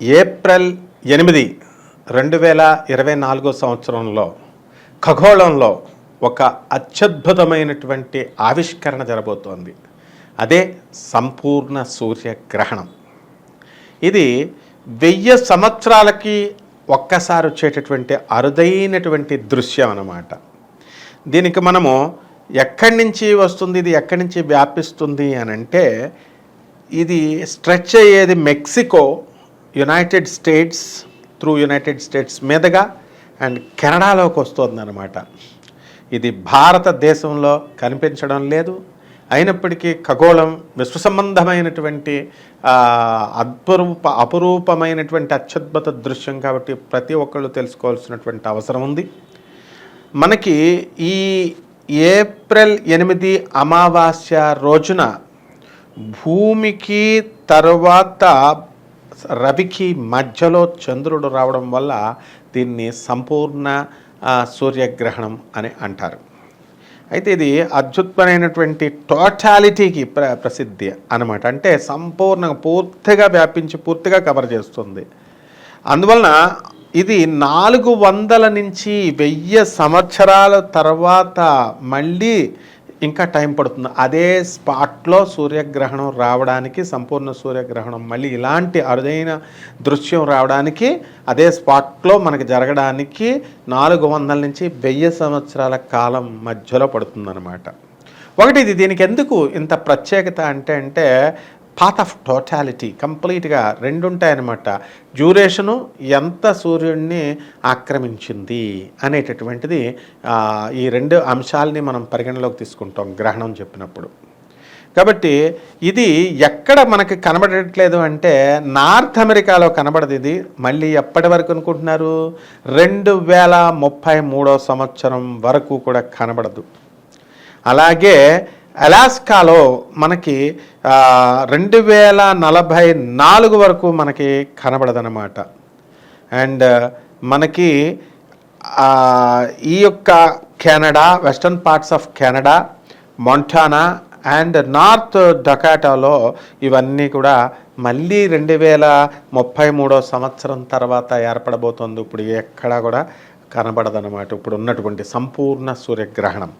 April ఎనిమిది రెండు వేల ఇరవై నాలుగో సంవత్సరంలో ఖగోళంలో ఒక అత్యద్భుతమైనటువంటి ఆవిష్కరణ జరబోతోంది. అదే సంపూర్ణ సూర్యగ్రహణం. ఇది వెయ్యి సంవత్సరాలకి ఒక్కసారి వచ్చేటటువంటి అరుదైనటువంటి దృశ్యం అన్నమాట. దీనికి మనము ఎక్కడి నుంచి వస్తుంది ఇది ఎక్కడి నుంచి వ్యాపిస్తుంది అని అంటే ఇది స్ట్రెచ్ అయ్యేది Mexico United States through United States మీదుగా అండ్ కెనడాలోకి వస్తుందన్నమాట. ఇది భారతదేశంలో కనిపించడం లేదు. అయినప్పటికీ ఖగోళం విశ్వసంబంధమైనటువంటి అద్భురూప అపురూపమైనటువంటి అత్యద్భుత దృశ్యం కాబట్టి ప్రతి ఒక్కళ్ళు తెలుసుకోవాల్సినటువంటి అవసరం ఉంది. మనకి ఈ ఏప్రిల్ ఎనిమిది అమావాస్య రోజున భూమికి తర్వాత రవికి మధ్యలో చంద్రుడు రావడం వల్ల దీన్ని సంపూర్ణ సూర్యగ్రహణం అని అంటారు. అయితే ఇది అద్భుతమైనటువంటి టోటాలిటీకి ప్ర ప్రసిద్ధి అనమాట అంటే సంపూర్ణంగా పూర్తిగా వ్యాపించి పూర్తిగా కవర్ చేస్తుంది. అందువలన ఇది నాలుగు వందల నుంచి వెయ్యి సంవత్సరాల తర్వాత మళ్ళీ ఇంకా టైం పడుతుంది. అదే స్పాట్లో సూర్యగ్రహణం రావడానికి సంపూర్ణ సూర్యగ్రహణం మళ్ళీ ఇలాంటి అరుదైన దృశ్యం రావడానికి అదే స్పాట్లో మనకి జరగడానికి నాలుగు వందల నుంచి వెయ్యి సంవత్సరాల కాలం మధ్యలో పడుతుందన్నమాట. ఒకటి ఇది దీనికి ఎందుకు ఇంత ప్రత్యేకత అంటే అంటే పాత్ ఆఫ్ టోటాలిటీ కంప్లీట్గా రెండు ఉంటాయన్నమాట డ్యూరేషను ఎంత సూర్యుడిని ఆక్రమించింది అనేటటువంటిది ఈ రెండు అంశాలని మనం పరిగణలోకి తీసుకుంటాం గ్రహణం చెప్పినప్పుడు. కాబట్టి ఇది ఎక్కడ మనకి కనబడట్లేదు అంటే నార్త్ అమెరికాలో కనబడదు ఇది. మళ్ళీ ఎప్పటి వరకు అనుకుంటున్నారు? రెండు వేల ముప్పై మూడో సంవత్సరం వరకు కూడా కనబడదు. అలాగే అలాస్కాలో మనకి రెండు వేల నలభై నాలుగు వరకు మనకి కనబడదనమాట అండ్ మనకి ఈ యొక్క Canada western parts of Canada Montana and north డకాటాలో ఇవన్నీ కూడా మళ్ళీ రెండు వేల ముప్పై మూడో సంవత్సరం తర్వాత ఏర్పడబోతోంది. ఇప్పుడు ఎక్కడా కూడా కనబడదనమాట ఇప్పుడు ఉన్నటువంటి సంపూర్ణ సూర్యగ్రహణం.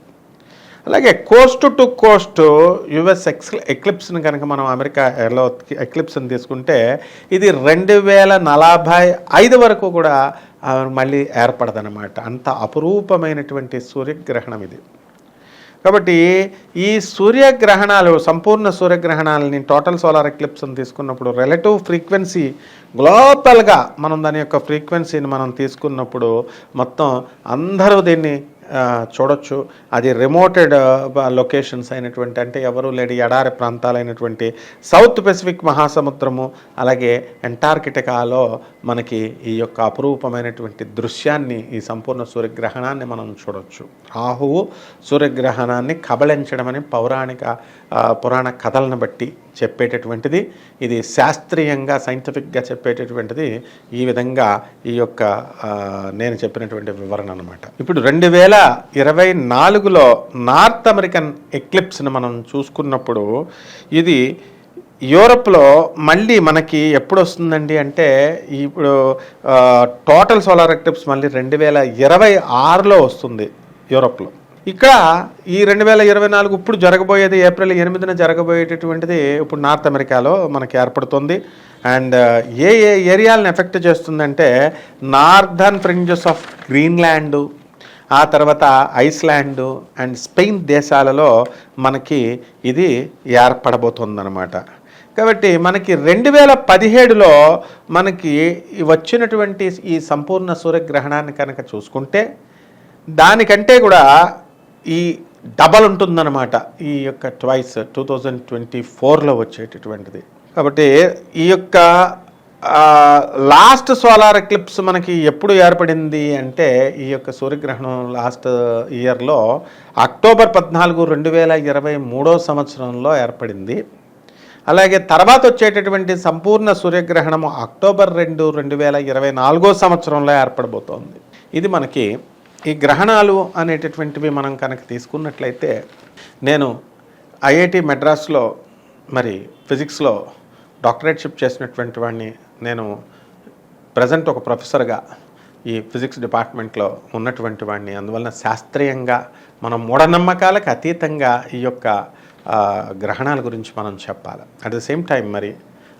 అలాగే coast to coast US X ఎక్లిప్స్ని కనుక మనం అమెరికా అమెరికాలో ఎక్లిప్స్ని తీసుకుంటే ఇది రెండు వేల నలభై ఐదు వరకు కూడా మళ్ళీ ఏర్పడదనమాట అంత అపురూపమైనటువంటి సూర్యగ్రహణం ఇది. కాబట్టి ఈ సూర్యగ్రహణాలు సంపూర్ణ సూర్యగ్రహణాలని టోటల్ సోలార్ ఎక్లిప్స్ని తీసుకున్నప్పుడు రిలేటివ్ ఫ్రీక్వెన్సీ గ్లోబల్గా మనం దాని యొక్క ఫ్రీక్వెన్సీని మనం తీసుకున్నప్పుడు మొత్తం అందరూ దీన్ని చూడొచ్చు. అది రిమోటెడ్ లొకేషన్స్ అయినటువంటి అంటే ఎవరు లేని ఎడారి ప్రాంతాలైనటువంటి సౌత్ పెసిఫిక్ మహాసముద్రము అలాగే అంటార్కిటికాలో మనకి ఈ యొక్క అపురూపమైనటువంటి దృశ్యాన్ని ఈ సంపూర్ణ సూర్యగ్రహణాన్ని మనం చూడొచ్చు. రాహువు సూర్యగ్రహణాన్ని కబళించడం అని పౌరాణిక పురాణ కథలను బట్టి చెప్పేటటువంటిది. ఇది శాస్త్రీయంగా సైంటిఫిక్గా చెప్పేటటువంటిది. ఈ విధంగా ఈ యొక్క నేను చెప్పినటువంటి వివరణ అనమాట ఇప్పుడు రెండు వేల ఇరవై నాలుగులో నార్త్ అమెరికన్ ఎక్లిప్స్ని మనం చూసుకున్నప్పుడు ఇది యూరప్లో మళ్ళీ మనకి ఎప్పుడు వస్తుందండి అంటే ఇప్పుడు టోటల్ సోలార్ ఎక్లిప్స్ మళ్ళీ రెండు వేల ఇరవై ఆరులో వస్తుంది యూరప్లో. ఇక్కడ ఈ రెండు వేల ఇరవై నాలుగు ఇప్పుడు జరగబోయేది ఏప్రిల్ ఎనిమిదిన జరగబోయేటటువంటిది ఇప్పుడు నార్త్ అమెరికాలో మనకి ఏర్పడుతుంది. అండ్ ఏ ఏ ఏరియాలను ఎఫెక్ట్ చేస్తుందంటే నార్దర్న్ ఫ్రింజెస్ ఆఫ్ గ్రీన్లాండు ఆ తర్వాత ఐస్లాండ్ అండ్ స్పెయిన్ దేశాలలో మనకి ఇది ఏర్పడబోతుందన్నమాట. కాబట్టి మనకి రెండు వేల పదిహేడులో మనకి వచ్చినటువంటి ఈ సంపూర్ణ సూర్యగ్రహణాన్ని కనుక చూసుకుంటే దానికంటే కూడా ఈ డబల్ ఉంటుందన్నమాట ఈ యొక్క ట్వైస్ టూ థౌజండ్ ట్వంటీ ఫోర్లో వచ్చేటటువంటిది. కాబట్టి ఈ యొక్క లాస్ట్ సోలార్ ఎక్లిప్స్ మనకి ఎప్పుడు ఏర్పడింది అంటే ఈ యొక్క సూర్యగ్రహణం లాస్ట్ ఇయర్లో అక్టోబర్ పద్నాలుగు రెండు వేల ఇరవై మూడో సంవత్సరంలో ఏర్పడింది. అలాగే తర్వాత వచ్చేటటువంటి సంపూర్ణ సూర్యగ్రహణము అక్టోబర్ రెండు రెండు వేల ఇరవై నాలుగో సంవత్సరంలో ఏర్పడబోతోంది. ఇది మనకి ఈ గ్రహణాలు అనేటటువంటివి మనం కనుక తీసుకున్నట్లయితే నేను ఐఐటి మెడ్రాస్లో మరి ఫిజిక్స్లో డాక్టరేట్షిప్ చేసినటువంటి వాడిని నేను ప్రజెంట్ ఒక ప్రొఫెసర్గా ఈ ఫిజిక్స్ డిపార్ట్మెంట్లో ఉన్నటువంటి వాడిని. అందువలన శాస్త్రీయంగా మనం మూఢనమ్మకాలకు అతీతంగా ఈ యొక్క గ్రహణాల గురించి మనం చెప్పాలి. అట్ ద సేమ్ టైం మరి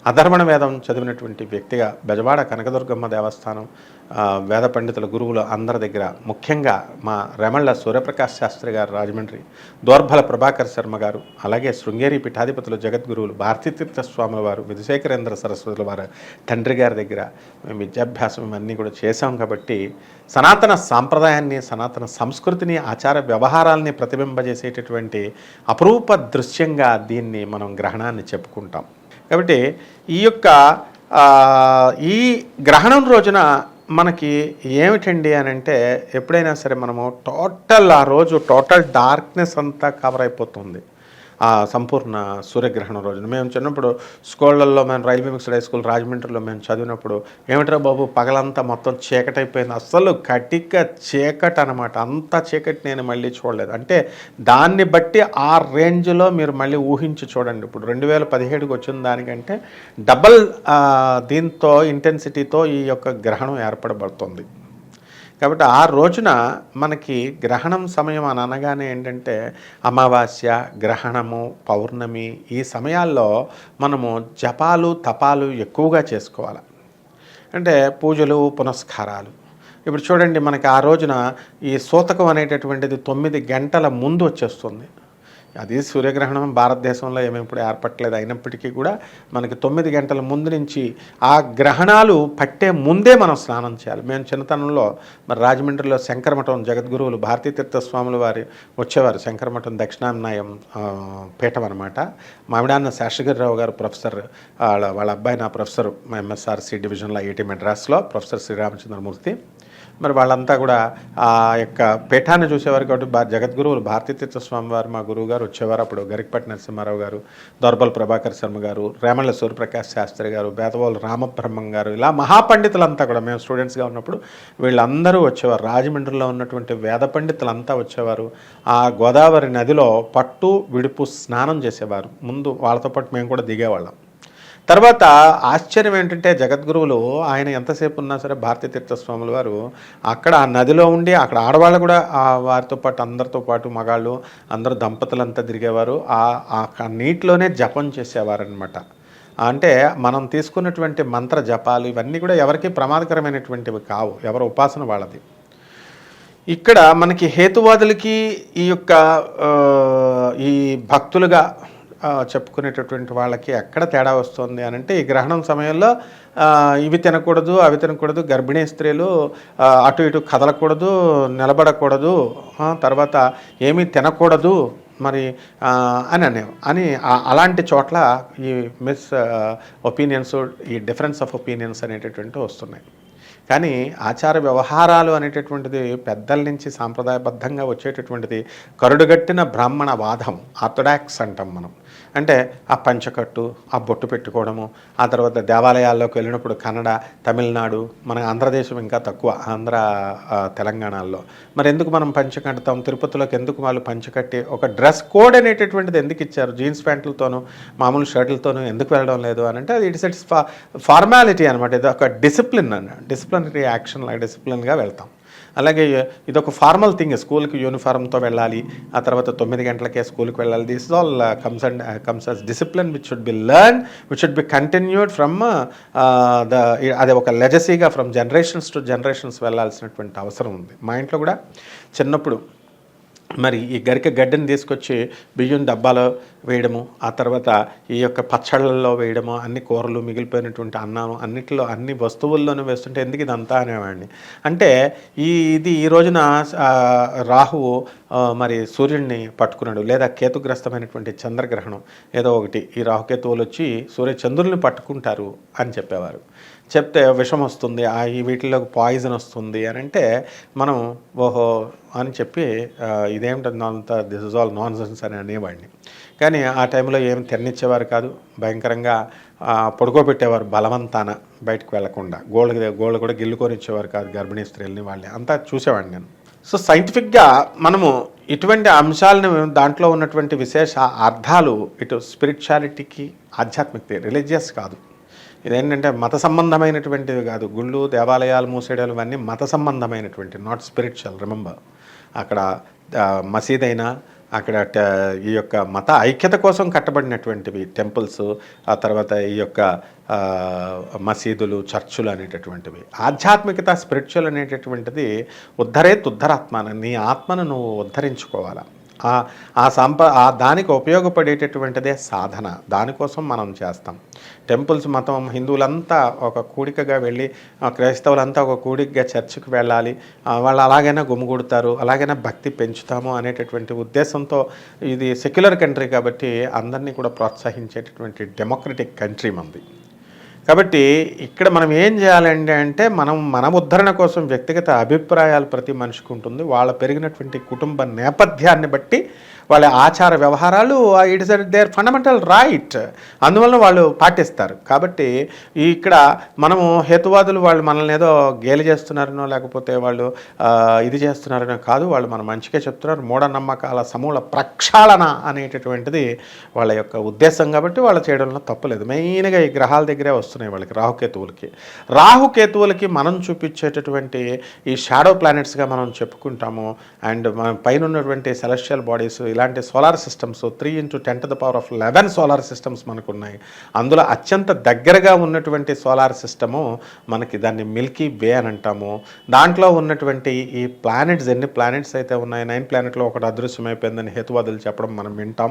అధర్వణ వేదం చదివినటువంటి వ్యక్తిగా బెజవాడ కనకదుర్గమ్మ దేవస్థానం వేద పండితుల గురువులు అందరి దగ్గర ముఖ్యంగా మా రెమళ్ళ సూర్యప్రకాశ్ శాస్త్రి గారు రాజమండ్రి దోర్భల ప్రభాకర్ శర్మ గారు అలాగే శృంగేరి పీఠాధిపతులు జగద్గురువులు భారతీతీర్థ స్వాముల వారు విధుశేఖరేంద్ర సరస్వతుల వారు తండ్రి గారి దగ్గర మేము విద్యాభ్యాసం ఇవన్నీ కూడా చేశాం కాబట్టి సనాతన సాంప్రదాయాన్ని సనాతన సంస్కృతిని ఆచార వ్యవహారాల్ని ప్రతిబింబజేసేటటువంటి అపరూప దృశ్యంగా దీన్ని మనం గ్రహణాన్ని చెప్పుకుంటాం. కాబట్టి ఈ యొక్క ఈ గ్రహణం రోజున మనకి ఏమిటండి అని అంటే ఎప్పుడైనా సరే మనము టోటల్ ఆ రోజు టోటల్ డార్క్నెస్ అంతా కవర్ అయిపోతుంది. ఆ సంపూర్ణ సూర్యగ్రహణం రోజున. మేము చిన్నప్పుడు స్కూళ్ళల్లో మేము రైల్వే మిక్స్డ్ హై స్కూల్ రాజమండ్రిలో మేము చదివినప్పుడు ఏమిట్రా బాబు పగలంతా మొత్తం చీకటైపోయింది. అసలు అస్సలు కటిక చీకటి అనమాట అంత చీకటి నేను మళ్ళీ చూడలేదు. అంటే దాన్ని బట్టి ఆ రేంజ్లో మీరు మళ్ళీ ఊహించి చూడండి. ఇప్పుడు రెండు వేల పదిహేడుకి వచ్చిన దానికంటే డబల్ దీంతో ఇంటెన్సిటీతో ఈ యొక్క గ్రహణం ఏర్పడబడుతుంది. కాబట్టి ఆ రోజున మనకి గ్రహణం సమయం అని అనగానే ఏంటంటే అమావాస్య గ్రహణము పౌర్ణమి ఈ సమయాల్లో మనము జపాలు తపాలు ఎక్కువగా చేసుకోవాలి. అంటే పూజలు పునస్కారాలు. ఇప్పుడు చూడండి మనకి ఆ రోజున ఈ సూతకం అనేటటువంటిది తొమ్మిది గంటల ముందు వచ్చేస్తుంది. అది సూర్యగ్రహణం భారతదేశంలో ఏమి ఇప్పుడు ఏర్పట్టలేదు అయినప్పటికీ కూడా మనకి తొమ్మిది గంటల ముందు నుంచి ఆ గ్రహణాలు పట్టే ముందే మనం స్నానం చేయాలి. మేము చిన్నతనంలో మరి రాజమండ్రిలో శంకరమఠం జగద్గురువులు భారతీతీర్థ స్వాముల వారి వచ్చేవారు. శంకరమఠం దక్షిణామ్నాయం పీఠం అనమాట మామిడాన్న శేషగిరిరావు గారు ప్రొఫెసర్ వాళ్ళ వాళ్ళ అబ్బాయి నా ప్రొఫెసర్ ఎంఎస్ఆర్సి డివిజన్లో ఐఐటి మెడ్రాస్లో ప్రొఫెసర్ శ్రీరామచంద్రమూర్తి మరి వాళ్ళంతా కూడా ఆ యొక్క పీఠాన్ని చూసేవారు కాబట్టి బా జగద్గురువులు భారతీతీర్థ స్వామి వారు మా గురువు గారు వచ్చేవారు. అప్పుడు గరికపట్టి నరసింహారావు గారు దొర్బల్ ప్రభాకర్ శర్మ గారు రేమళ్ళ సూర్యప్రకాష్ శాస్త్రి గారు బేతవాళ్ళు రామబ్రహ్మం గారు ఇలా మహాపండితులంతా కూడా మేము స్టూడెంట్స్గా ఉన్నప్పుడు వీళ్ళందరూ వచ్చేవారు. రాజమండ్రిలో ఉన్నటువంటి వేద పండితులంతా వచ్చేవారు. ఆ గోదావరి నదిలో పట్టు విడుపు స్నానం చేసేవారు. ముందు వాళ్ళతో పాటు మేము కూడా దిగేవాళ్ళం. తర్వాత ఆశ్చర్యం ఏంటంటే జగద్గురువులు ఆయన ఎంతసేపు ఉన్నా సరే భారతీ తీర్థస్వాముల వారు అక్కడ ఆ నదిలో ఉండి అక్కడ ఆడవాళ్ళు కూడా వారితో పాటు అందరితో పాటు మగాళ్ళు అందరూ దంపతులంతా తిరిగేవారు. ఆ నీటిలోనే జపం చేసేవారనమాట అంటే మనం తీసుకున్నటువంటి మంత్ర జపాలు ఇవన్నీ కూడా ఎవరికి ప్రమాదకరమైనటువంటివి కావు. ఎవరి ఉపాసన వాళ్ళది. ఇక్కడ మనకి హేతువాదులకి ఈ యొక్క ఈ భక్తులుగా చెప్పుకునేటటువంటి వాళ్ళకి ఎక్కడ తేడా వస్తుంది అని అంటే ఈ గ్రహణం సమయంలో ఇవి తినకూడదు అవి తినకూడదు గర్భిణీ స్త్రీలు అటు ఇటు కదలకూడదు నిలబడకూడదు తర్వాత ఏమీ తినకూడదు మరి అని అనే అని అలాంటి చోట్ల ఈ మిస్ ఒపీనియన్స్ ఈ డిఫరెన్స్ ఆఫ్ ఒపీనియన్స్ అనేటటువంటి వస్తున్నాయి. కానీ ఆచార వ్యవహారాలు అనేటటువంటిది పెద్దల నుంచి సాంప్రదాయబద్ధంగా వచ్చేటటువంటిది కరుడుగట్టిన బ్రాహ్మణ వాదం ఆర్థడాక్స్ అంటాం మనం. అంటే ఆ పంచకట్టు ఆ బొట్టు పెట్టుకోవడము ఆ తర్వాత దేవాలయాల్లోకి వెళ్ళినప్పుడు కన్నడ తమిళనాడు మన ఆంధ్రదేశం ఇంకా తక్కువ ఆంధ్ర తెలంగాణలో మరి ఎందుకు మనం పంచ కడతాం తిరుపతిలోకి ఎందుకు వాళ్ళు పంచకట్టి? ఒక డ్రెస్ కోడ్ అనేటటువంటిది ఎందుకు ఇచ్చారు? జీన్స్ ప్యాంట్లతోనూ మామూలు షర్ట్లతోనూ ఎందుకు వెళ్ళడం లేదు అని అంటే అది ఇట్స్ ఇట్స్ ఫార్మాలిటీ అనమాట ఇది ఒక డిసిప్లిన్ అన్న డిసిప్లినరీ యాక్షన్ లాగా డిసిప్లిన్గా వెళ్తాం. అలాగే ఇదొక ఫార్మల్ థింగ్ స్కూల్కి యూనిఫామ్తో వెళ్ళాలి ఆ తర్వాత తొమ్మిది గంటలకే స్కూల్కి వెళ్ళాలి. This all comes and comes us discipline which should be learn which should be continued from the అది ఒక లెజసీగా ఫ్రమ్ జనరేషన్స్ టు జనరేషన్స్ వెళ్ళాల్సినటువంటి అవసరం ఉంది. మా ఇంట్లో కూడా చిన్నప్పుడు మరి ఈ గరిక గడ్డని తీసుకొచ్చి బియ్యం డబ్బాలో వేయడము ఆ తర్వాత ఈ యొక్క పచ్చళ్ళల్లో వేయడము అన్ని కూరలు మిగిలిపోయినటువంటి అన్నం అన్నిటిలో అన్ని వస్తువుల్లోనూ వేస్తుంటే ఎందుకు ఇదంతా అనేవాడిని? అంటే ఈ ఇది ఈ రోజున రాహువు మరి సూర్యుడిని పట్టుకున్నాడు లేదా కేతుగ్రస్తమైనటువంటి చంద్రగ్రహణం ఏదో ఒకటి. ఈ రాహుకేతువులు వచ్చి సూర్య చంద్రుల్ని పట్టుకుంటారు అని చెప్పేవారు. చెప్తే విషం వస్తుంది ఆ ఈ వీటిలో పాయిజన్ వస్తుంది అని అంటే మనం ఓహో అని చెప్పి ఆ, ఇదేమిటంత this is all nonsense అని అనేవాడిని. కానీ ఆ టైంలో ఏం తిన్నిచ్చేవారు కాదు. భయంకరంగా పడుకోబెట్టేవారు బలవంతాన బయటకు వెళ్ళకుండా. గోళ్ళ గోళ్ళు కూడా గిల్లుకొని ఇచ్చేవారు కాదు గర్భిణీ స్త్రీలని వాళ్ళని. అంతా చూసేవాడిని నేను. సో సైంటిఫిక్గా మనము ఇటువంటి అంశాలను దాంట్లో ఉన్నటువంటి విశేష అర్థాలు ఇటు స్పిరిచువాలిటీకి ఆధ్యాత్మికత రిలీజియస్ కాదు. ఇదేంటంటే మత సంబంధమైనటువంటివి కాదు. గుళ్ళు దేవాలయాలు మూసేయడాలు ఇవన్నీ మత సంబంధమైనటువంటి నాట్ స్పిరిచువల్ రిమెంబర్ అక్కడ మసీదైనా అక్కడ ట- ఈ యొక్క మత ఐక్యత కోసం కట్టబడినటువంటివి టెంపుల్స్ ఆ తర్వాత ఈ యొక్క మసీదులు చర్చులు అనేటటువంటివి. ఆధ్యాత్మికత స్పిరిచువల్ అనేటటువంటిది ఉద్ధరేత్ ఉద్ధరాత్మన నీ ఆత్మను నువ్వు ఉద్ధరించుకోవాలా? ఆ ఆ సంప ఆ దానికి ఉపయోగపడేటటువంటిదే సాధన. దానికోసం మనం చేస్తాం. టెంపుల్స్ మతం హిందువులంతా ఒక కూడికగా వెళ్ళి క్రైస్తవులంతా ఒక కూడికగా చర్చికి వెళ్ళాలి. వాళ్ళు అలాగైనా గుమిగూడతారు అలాగైనా భక్తి పెంచుతాము అనేటటువంటి ఉద్దేశంతో ఇది సెక్యులర్ కంట్రీ కాబట్టి అందరినీ కూడా ప్రోత్సహించేటటువంటి డెమోక్రటిక్ కంట్రీ మంది కాబట్టి ఇక్కడ మనం ఏం చేయాలండి అంటే మనం మన ఉద్ధరణ కోసం వ్యక్తిగత అభిప్రాయాలు ప్రతి మనిషికి ఉంటుంది. వాళ్ళ పెరిగినటువంటి కుటుంబ నేపథ్యాన్ని బట్టి వాళ్ళ ఆచార వ్యవహారాలు it is their fundamental right. అందువలన వాళ్ళు పాటిస్తారు. కాబట్టి ఇక్కడ మనము హేతువాదులు వాళ్ళు మనల్ని ఏదో గేలి చేస్తున్నారనో లేకపోతే వాళ్ళు ఇది చేస్తున్నారనో కాదు. వాళ్ళు మన మంచిగా చెప్తున్నారు. మూఢనమ్మకాల సమూల ప్రక్షాళన అనేటటువంటిది వాళ్ళ యొక్క ఉద్దేశం కాబట్టి వాళ్ళు చేయడంలో తప్పలేదు. మెయిన్గా ఈ గ్రహాల దగ్గరే వస్తున్నారు. వస్తున్నాయి వాళ్ళకి రాహుకేతువులకి. రాహుకేతువులకి మనం చూపించేటటువంటి ఈ షాడో ప్లానెట్స్గా మనం చెప్పుకుంటాము. అండ్ మన పైన ఉన్నటువంటి సెలెస్టియల్ బాడీస్ ఇలాంటి solar systems three into ten to the power of eleven solar systems మనకు ఉన్నాయి అందులో అత్యంత దగ్గరగా ఉన్నటువంటి సోలార్ సిస్టము మనకి దాన్ని మిల్కీ వే అని అంటాము. దాంట్లో ఉన్నటువంటి ఈ ప్లానెట్స్ ఎన్ని ప్లానెట్స్ అయితే ఉన్నాయి? నైన్ ప్లానెట్లో ఒకటి అదృశ్యమైపోయిందని హేతువాదులు చెప్పడం మనం వింటాం.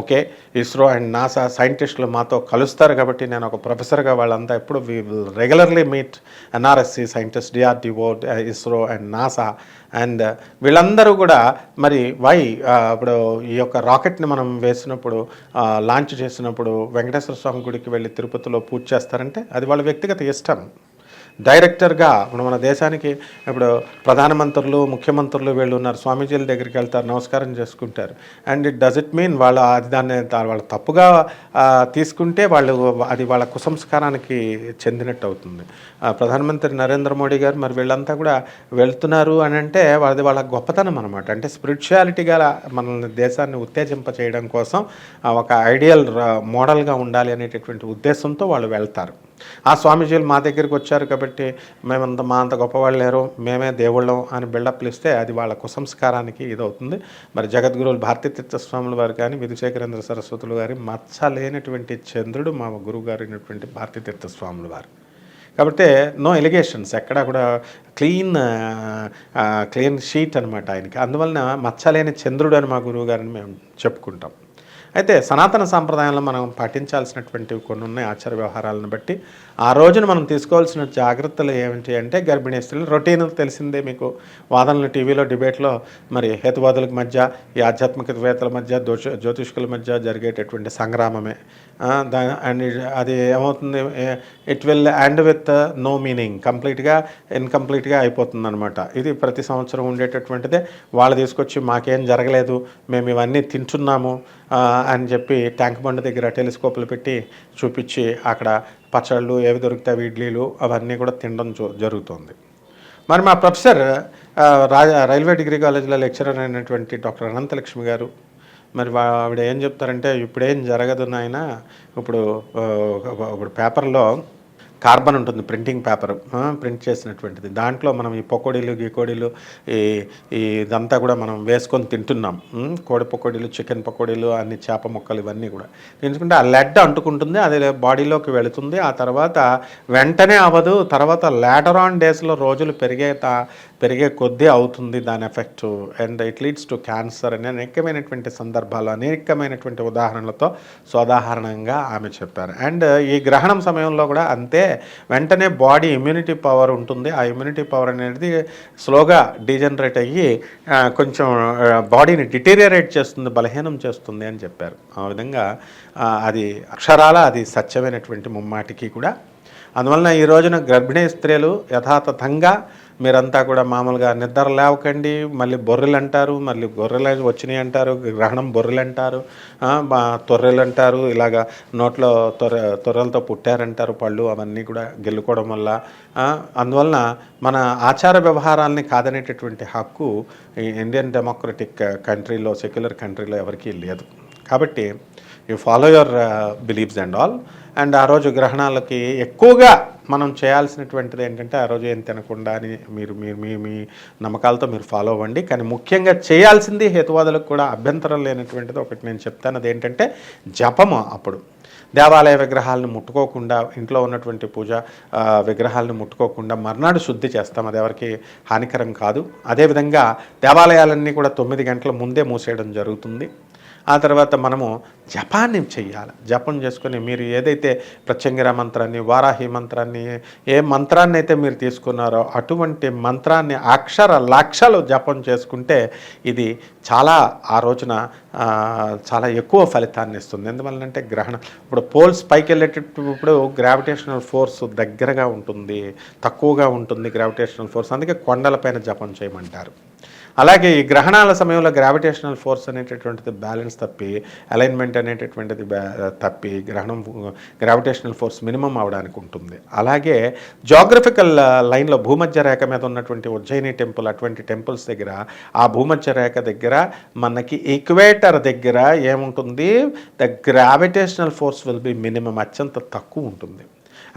ఓకే? ఇస్రో అండ్ నాసా సైంటిస్టులు మాతో కలుస్తారు కాబట్టి నేను ఒక ప్రొఫెసర్గా వాళ్ళంతా ఎప్పుడు we will regularly meet NRSC scientist DRDO ISRO and NASA. And uh, వీళ్ళందరూ కూడా మరి వై ఇప్పుడు ఈ యొక్క రాకెట్ని మనం వేసినప్పుడు లాంచ్ చేసినప్పుడు వెంకటేశ్వర స్వామి గుడికి వెళ్ళి తిరుపతిలో పూజ చేస్తారంటే అది వాళ్ళ వ్యక్తిగత ఇష్టం. డైరెక్టర్గా ఇప్పుడు మన దేశానికి ఇప్పుడు ప్రధానమంత్రులు ముఖ్యమంత్రులు వీళ్ళు ఉన్నారు. స్వామీజీల దగ్గరికి వెళ్తారు నమస్కారం చేసుకుంటారు. And it does it mean వాళ్ళ అది దాన్ని వాళ్ళు వాళ్ళ తప్పుగా తీసుకుంటే వాళ్ళు అది వాళ్ళ కుసంస్కారానికి చెందినట్టు అవుతుంది. ప్రధానమంత్రి నరేంద్ర మోడీ గారు మరి వీళ్ళంతా కూడా వెళ్తున్నారు అని అంటే వాళ్ళది వాళ్ళ గొప్పతనం అనమాట అంటే స్పిరిచువాలిటీగా మనల్ని దేశాన్ని ఉత్తేజింప చేయడం కోసం ఒక ఐడియల్ మోడల్గా ఉండాలి అనేటటువంటి ఉద్దేశంతో వాళ్ళు వెళ్తారు. ఆ స్వామీజీలు మా దగ్గరికి వచ్చారు కాబట్టి మేమంత మా అంత గొప్పవాళ్ళు లేరు మేమే దేవుళ్ళం అని బిల్డప్లు ఇస్తే అది వాళ్ళ కుసంస్కారానికి ఇదవుతుంది. మరి జగద్గురువులు భారతీతీర్థ స్వాములు వారు కానీ విధుశేఖరేంద్ర సరస్వతులు గారి మచ్చ లేనటువంటి చంద్రుడు మా గురువు గారు అయినటువంటి భారతీతీర్థ స్వాములు స్వాముల వారు. కాబట్టి నో ఎలిగేషన్స్ ఎక్కడా కూడా క్లీన్ క్లీన్ షీట్ అనమాట ఆయనకి. అందువలన మచ్చలేని చంద్రుడు అని మా గురువు గారిని మేము చెప్పుకుంటాం. అయితే సనాతన సాంప్రదాయంలో మనం పాటించాల్సినటువంటివి కొన్ని ఉన్నాయి ఆచార వ్యవహారాలను బట్టి. ఆ రోజున మనం తీసుకోవాల్సిన జాగ్రత్తలు ఏమిటి అంటే గర్భిణీ స్త్రీలు రొటీన్ తెలిసిందే మీకు. వాదనలు టీవీలో డిబేట్లో మరి హేతువాదులకు మధ్య ఈ ఆధ్యాత్మికవేత్తల మధ్య దోష జ్యోతిష్కుల మధ్య జరిగేటటువంటి సంగ్రామమే. అండ్ అది ఏమవుతుంది? It will and with no meaning కంప్లీట్గా ఇన్కంప్లీట్గా అయిపోతుంది అనమాట ఇది ప్రతి సంవత్సరం ఉండేటటువంటిదే. వాళ్ళు తీసుకొచ్చి మాకేం జరగలేదు. మేము ఇవన్నీ తింటున్నాము. అని చెప్పి ట్యాంక్ బండ్ దగ్గర టెలిస్కోప్లు పెట్టి చూపించి అక్కడ పచ్చళ్ళు ఏవి దొరుకుతాయి ఇడ్లీలు అవన్నీ కూడా తినడం జరుగుతుంది. మరి మా ప్రొఫెసర్ రా రైల్వే డిగ్రీ కాలేజీలో లెక్చరర్ అయినటువంటి డాక్టర్ అనంతలక్ష్మి గారు మరి ఆవిడ ఏం చెప్తారంటే ఇప్పుడేం జరగదు నాయన ఇప్పుడు ఇప్పుడు పేపర్లో కార్బన్ ఉంటుంది ప్రింటింగ్ పేపర్ ప్రింట్ చేసినటువంటిది. దాంట్లో మనం ఈ పకోడీలు గీకోడీలు ఈ ఇదంతా కూడా మనం వేసుకొని తింటున్నాం. కోడి పకోడీలు చికెన్ పకోడీలు అన్ని చేప ముక్కలు ఇవన్నీ కూడా. ఎందుకంటే ఆ లెడ్ అంటుకుంటుంది అది బాడీలోకి వెళుతుంది. ఆ తర్వాత వెంటనే అవ్వదు. తర్వాత లేటర్ ఆన్ డేస్లో రోజులు పెరిగే పెరిగే కొద్దీ అవుతుంది దాని effect. And it leads to cancer అని అనేకమైనటువంటి సందర్భాలు అనేకమైనటువంటి ఉదాహరణలతో సోదాహరణంగా ఆమె చెప్పారు. అండ్ ఈ గ్రహణం సమయంలో కూడా అంతే వెంటనే బాడీ ఇమ్యూనిటీ పవర్ ఉంటుంది. ఆ ఇమ్యూనిటీ పవర్ అనేది స్లోగా డీజనరేట్ అయ్యి కొంచెం బాడీని డిటీరియరేట్ చేస్తుంది బలహీనం చేస్తుంది అని చెప్పారు. ఆ విధంగా అది అక్షరాల అది సత్యమైనటువంటి ముమ్మాటికి కూడా. అందువలన ఈ రోజున గర్భిణీ స్త్రీలు యథాతథంగా మీరంతా కూడా మామూలుగా నిద్ర లేవకండి మళ్ళీ బొర్రెలు అంటారు మళ్ళీ గొర్రెలు వచ్చినాయి అంటారు గ్రహణం బొర్రెలు అంటారు తొర్రెలు అంటారు ఇలాగా నోట్లో తొర్రె తొర్రెలతో పుట్టారంటారు పళ్ళు అవన్నీ కూడా గెలుకోవడం వల్ల అందువలన మన ఆచార వ్యవహారాల్ని కాదనేటటువంటి హక్కు ఈ ఇండియన్ డెమోక్రటిక్ కంట్రీలో సెక్యులర్ కంట్రీలో ఎవరికీ లేదు. కాబట్టి you follow your believes and all and ఆ రోజు గ్రహణాలకి ఎక్కువగా మనం చేయాల్సినటువంటిది ఏంటంటే ఆ రోజు ఏం తినకుండా అని మీరు మీరు మీ మీ నమ్మకాలతో మీరు ఫాలో అవ్వండి. కానీ ముఖ్యంగా చేయాల్సింది హేతువాదులకు కూడా అభ్యంతరం లేనటువంటిది ఒకటి నేను చెప్తాను. అదేంటంటే జపము అప్పుడు. దేవాలయ విగ్రహాలను ముట్టుకోకుండా ఇంట్లో ఉన్నటువంటి పూజ విగ్రహాలను ముట్టుకోకుండా మర్నాడు శుద్ధి చేస్తాం. అది ఎవరికి హానికరం కాదు. అదేవిధంగా దేవాలయాలన్నీ కూడా తొమ్మిది గంటల ముందే మూసేయడం జరుగుతుంది. ఆ తర్వాత మనము జపాన్ని చెయ్యాలి. జపం చేసుకొని మీరు ఏదైతే ప్రత్యంగిర మంత్రాన్ని వారాహి మంత్రాన్ని ఏ మంత్రాన్ని అయితే మీరు తీసుకున్నారో అటువంటి మంత్రాన్ని అక్షర లక్షలు జపం చేసుకుంటే ఇది చాలా ఆ రోజున చాలా ఎక్కువ ఫలితాన్ని ఇస్తుంది. ఎందువల్లంటే గ్రహణం ఇప్పుడు పోల్స్ పైకి వెళ్ళేటప్పుడు గ్రావిటేషనల్ ఫోర్స్ దగ్గరగా ఉంటుంది తక్కువగా ఉంటుంది గ్రావిటేషనల్ ఫోర్స్. అందుకే కొండలపైన జపం చేయమంటారు. అలాగే ఈ గ్రహణాల సమయంలో గ్రావిటేషనల్ ఫోర్స్ అనేటటువంటిది బ్యాలెన్స్ తప్పి అలైన్మెంట్ అనేటటువంటిది తప్పి గ్రహణం గ్రావిటేషనల్ ఫోర్స్ మినిమం అవడానికి ఉంటుంది. అలాగే జాగ్రఫికల్ లైన్లో భూమధ్య రేఖ మీద ఉన్నటువంటి ఉజ్జయిని టెంపుల్ అటువంటి టెంపుల్స్ దగ్గర ఆ భూమధ్య రేఖ దగ్గర మనకి ఈక్వేటర్ దగ్గర ఏముంటుంది? The gravitational force will be minimum అత్యంత తక్కువ ఉంటుంది.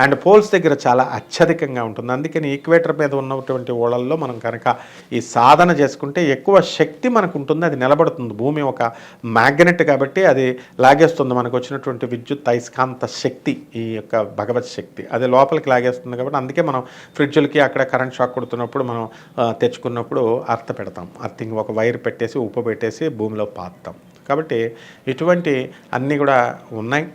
అండ్ పోల్స్ దగ్గర చాలా అత్యధికంగా ఉంటుంది. అందుకని ఈక్వేటర్ మీద ఉన్నటువంటి ఓళ్ళల్లో మనం కనుక ఈ సాధన చేసుకుంటే ఎక్కువ శక్తి మనకు ఉంటుంది అది నిలబడుతుంది. భూమి ఒక మ్యాగ్నెట్ కాబట్టి అది లాగేస్తుంది. మనకు వచ్చినటువంటి విద్యుత్ అయస్కాంత శక్తి ఈ యొక్క భగవత్ శక్తి అది లోపలికి లాగేస్తుంది కాబట్టి అందుకే మనం ఫ్రిడ్జ్లకి అక్కడ కరెంట్ షాక్ కొడుతున్నప్పుడు మనం తెచ్చుకున్నప్పుడు అర్త పెడతాం. అర్థింగ్ ఒక వైర్ పెట్టేసి ఉప్పు పెట్టేసి భూమిలో పాతాం కాబట్టి ఇటువంటి అన్నీ కూడా ఉన్నాయి.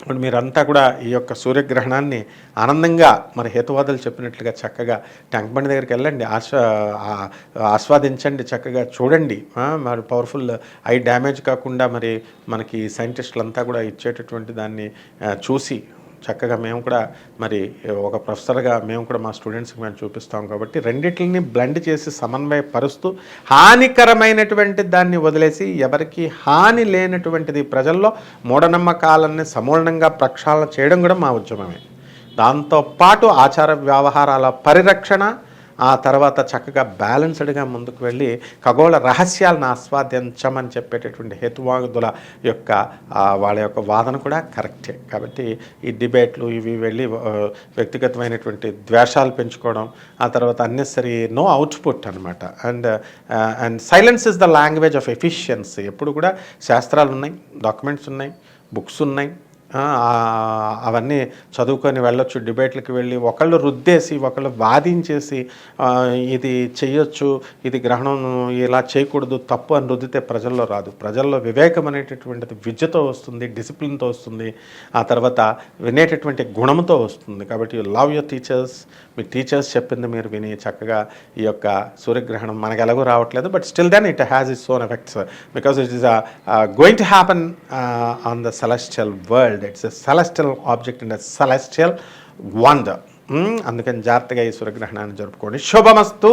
ఇప్పుడు మీరంతా కూడా ఈ యొక్క సూర్యగ్రహణాన్ని ఆనందంగా మరి హేతువాదులు చెప్పినట్లుగా చక్కగా ట్యాంక్ బండి దగ్గరికి వెళ్ళండి ఆస్వా ఆస్వాదించండి చక్కగా చూడండి. మరి పవర్ఫుల్ ఐ డ్యామేజ్ కాకుండా మరి మనకి సైంటిస్టులంతా కూడా ఇచ్చేటటువంటి దాన్ని చూసి చక్కగా మేము కూడా మరి ఒక ప్రొఫెసర్గా మేము కూడా మా స్టూడెంట్స్కి మేము చూపిస్తాం కాబట్టి రెండిట్లని బ్లెండ్ చేసి సమన్వయపరుస్తూ హానికరమైనటువంటి దాన్ని వదిలేసి ఎవరికి హాని లేనటువంటిది ప్రజల్లో మూఢనమ్మకాలన్నీ సమూలంగా ప్రక్షాళన చేయడం కూడా మా ఉద్యమమే. దాంతోపాటు ఆచార వ్యవహారాల పరిరక్షణ ఆ తర్వాత చక్కగా బ్యాలెన్స్డ్గా ముందుకు వెళ్ళి ఖగోళ రహస్యాలను ఆస్వాదించమని చెప్పేటటువంటి హేతువాదుల యొక్క వాళ్ళ యొక్క వాదన కూడా కరెక్టే. కాబట్టి ఈ డిబేట్లు ఇవి వెళ్ళి వ్యక్తిగతమైనటువంటి ద్వేషాలు పెంచుకోవడం ఆ తర్వాత అన్నెసరీ నో అవుట్పుట్ అనమాట and and silence is the language of efficiency. ఎప్పుడు కూడా శాస్త్రాలు ఉన్నాయి డాక్యుమెంట్స్ ఉన్నాయి బుక్స్ ఉన్నాయి అవన్నీ చదువుకొని వెళ్ళొచ్చు డిబేట్లకు వెళ్ళి ఒకళ్ళు రుద్దేసి ఒకళ్ళు వాదించేసి ఇది చేయొచ్చు ఇది గ్రహణం ఇలా చేయకూడదు తప్పు అని రుద్దితే ప్రజల్లో రాదు. ప్రజల్లో వివేకం అనేటటువంటిది విద్యతో వస్తుంది డిసిప్లిన్తో వస్తుంది. ఆ తర్వాత వినేటటువంటి గుణంతో వస్తుంది. కాబట్టి లవ్ యువర్ టీచర్స్. మీ టీచర్స్ చెప్పింది మీరు విని చక్కగా ఈ యొక్క సూర్యగ్రహణం మనకు ఎలాగో రావట్లేదు. But still then it has its own effects because it is going to happen on the celestial world. It's a celestial object in celestial wonder అందుకని జాగ్రత్తగా ఈ సూర్యగ్రహణాన్ని జరుపుకోండి. శుభమస్తు.